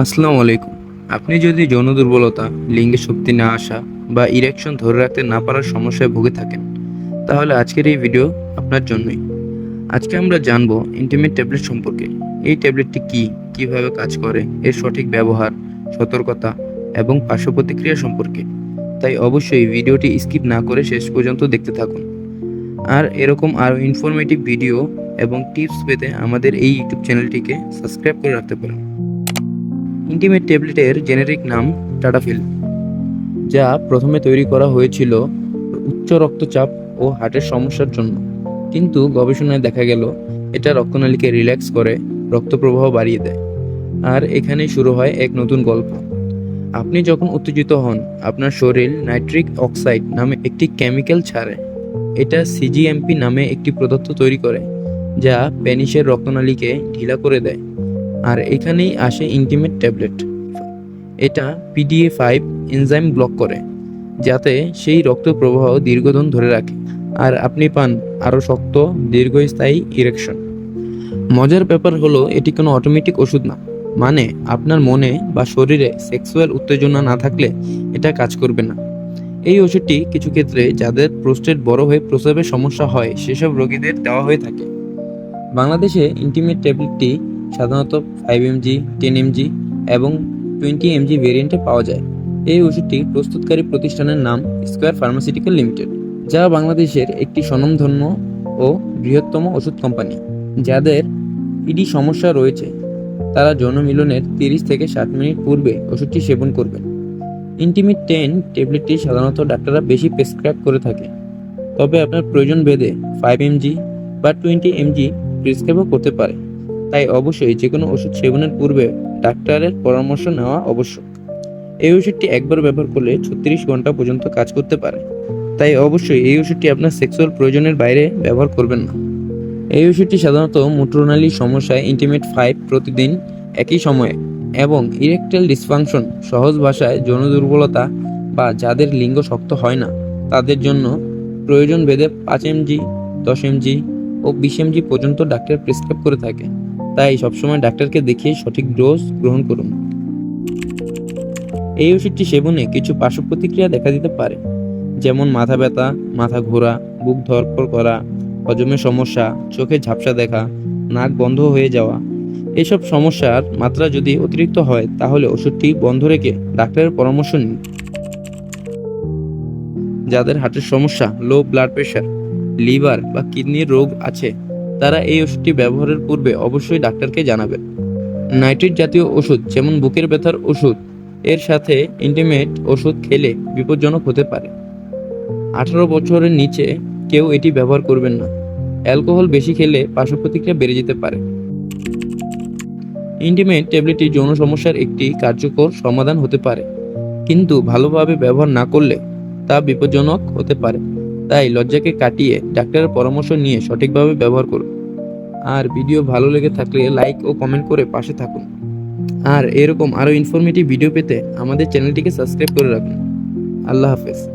আসসালামু আলাইকুম। আপনি যদি যৌন দুর্বলতা লিঙ্গের শক্তি না আসা বা ইরেকশন ধরে রাখতে না পারার সমস্যায় ভুগে থাকেন, তাহলে আজকের এই ভিডিও আপনার জন্যই। আজকে আমরা জানব ইন্টিমেট ট্যাবলেট সম্পর্কে। এই ট্যাবলেটটি কি, কীভাবে কাজ করে, এর সঠিক ব্যবহার, সতর্কতা এবং পার্শ্ব প্রতিক্রিয়া সম্পর্কে। তাই অবশ্যই ভিডিওটি স্কিপ না করে শেষ পর্যন্ত দেখতে থাকুন। আর এরকম আরও ইনফরমেটিভ ভিডিও এবং টিপস পেতে আমাদের এই ইউটিউব চ্যানেলটিকে সাবস্ক্রাইব করে রাখতে পারেন। ইন্টিমেট ট্যাবলেটের জেনেরিক নাম টাটাফিল, যা প্রথমে তৈরি করা হয়েছিল উচ্চ রক্তচাপ ও হার্টের সমস্যার জন্য। কিন্তু গবেষণায় দেখা গেল, এটা রক্তনালীকে রিল্যাক্স করে রক্ত প্রবাহ বাড়িয়ে দেয়। আর এখানেই শুরু হয় এক নতুন গল্প। আপনি যখন উত্তেজিত হন, আপনার শরীর নাইট্রিক অক্সাইড নামে একটি কেমিক্যাল ছাড়ে। এটা সিজিএমপি নামে একটি পদার্থ তৈরি করে, যা পেনিসের রক্তনালীকে ঢিলা করে দেয়। আর এখানেই আসে ইন্টিমেট ট্যাবলেট এটা পিডিএ ফাইভ এনজাইম ব্লক করে, যাতে সেই রক্ত প্রবাহ দীর্ঘদিন ধরে রাখে, আর আপনি পান আরও শক্ত, দীর্ঘস্থায়ী ইরেকশন মজার ব্যাপার হলো, এটি কোনো অটোমেটিক ওষুধ না। মানে আপনার মনে বা শরীরে সেক্সুয়াল উত্তেজনা না থাকলে এটা কাজ করবে না। এই ওষুধটি কিছু ক্ষেত্রে যাদের প্রোস্টেট বড় হয়ে প্রসবের সমস্যা হয়, সেসব রোগীদের দেওয়া হয়ে থাকে। বাংলাদেশে ইন্টিমেট ট্যাবলেটটি সাধারণত ফাইভ এমজি টেন এমজি এবং টোয়েন্টি এমজি ভেরিয়েন্টে পাওয়া যায়। এই ওষুধটি প্রস্তুতকারী প্রতিষ্ঠানের নাম স্কোয়ার ফার্মাসিউটিক্যাল লিমিটেড যা বাংলাদেশের একটি স্বনামধন্য ও বৃহত্তম ওষুধ কোম্পানি। যাদের ইডি সমস্যা রয়েছে, তারা যৌন মিলনের তিরিশ থেকে ষাট মিনিট পূর্বে ওষুধটি সেবন করবেন। ইন্টিমিট টেন ট্যাবলেটটি সাধারণত ডাক্তাররা বেশি প্রেসক্রাইব করে থাকে। তবে আপনার প্রয়োজন ভেদে ফাইভ এমজি বা টোয়েন্টি এমজি প্রেসক্রাইবও করতে পারে। তাই অবশ্যই যে কোনো ওষুধ সেবনের পূর্বে ডাক্তারের পরামর্শ নেওয়া আবশ্যক। এই ওষুধটি একবার ব্যবহার করলে ছত্রিশ ঘণ্টা পর্যন্ত কাজ করতে পারে। তাই অবশ্যই এই ওষুধটি আপনার সেক্সুয়াল প্রয়োজনের বাইরে ব্যবহার করবেন না। এই ওষুধটি সাধারণত মূত্রনালীর সমস্যায় ইন্টিমেট ফাইভ প্রতিদিন একই সময়ে এবং ইরেকটাইল ডিসফাংশন, সহজ ভাষায় যৌন দুর্বলতা বা যাদের লিঙ্গ শক্ত হয় না, তাদের জন্য প্রয়োজন ভেদে পাঁচ এমজি, দশ এমজি ও বিশ এমজি পর্যন্ত ডাক্তার প্রেসক্রাইব করে থাকে। তাই সবসময় ডাক্তারকে দেখিয়ে সঠিক ডোজ গ্রহণ করুন। এই ওষুধটি সেবনে কিছু পার্শ্ব প্রতিক্রিয়া দেখা দিতে পারে, যেমন মাথা ব্যথা, মাথা ঘোরা, বুক ধরপড় করা হজমের সমস্যা, চোখে ঝাপসা দেখা, নাক বন্ধ হয়ে যাওয়া। এসব সমস্যার মাত্রা যদি অতিরিক্ত হয়, তাহলে ওষুধটি বন্ধ রেখে ডাক্তারের পরামর্শ নিন। যাদের হার্টের সমস্যা, লো ব্লাড প্রেশার, লিভার বা কিডনির রোগ আছে তারা এই ওষুধটি ব্যবহারের পূর্বে অবশ্যই ডাক্তারকে জানাবেন। নাইট্রেট জাতীয় ওষুধ, যেমন বুকের ব্যথার ওষুধ, এর সাথে ইন্টিমেট ওষুধ খেলে বিপজ্জনক হতে পারে। আঠারো বছরের নিচে কেউ এটি ব্যবহার করবেন না। অ্যালকোহল বেশি খেলে পার্শ্ব প্রতিক্রিয়া বেড়ে যেতে পারে। ইন্টিমেট ট্যাবলেটটি যৌন সমস্যার একটি কার্যকর সমাধান হতে পারে। কিন্তু ভালোভাবে ব্যবহার না করলে তা বিপজ্জনক হতে পারে। তাই লজ্জাকে কাটিয়ে ডাক্তারের পরামর্শ নিয়ে সঠিকভাবে ব্যবহার করুন। আর ভিডিও ভালো লেগে থাকলে লাইক ও কমেন্ট করে পাশে থাকুন। আর এরকম আরও ইনফরমেটিভ ভিডিও পেতে আমাদের চ্যানেলটিকে সাবস্ক্রাইব করে রাখুন। আল্লাহ হাফেজ।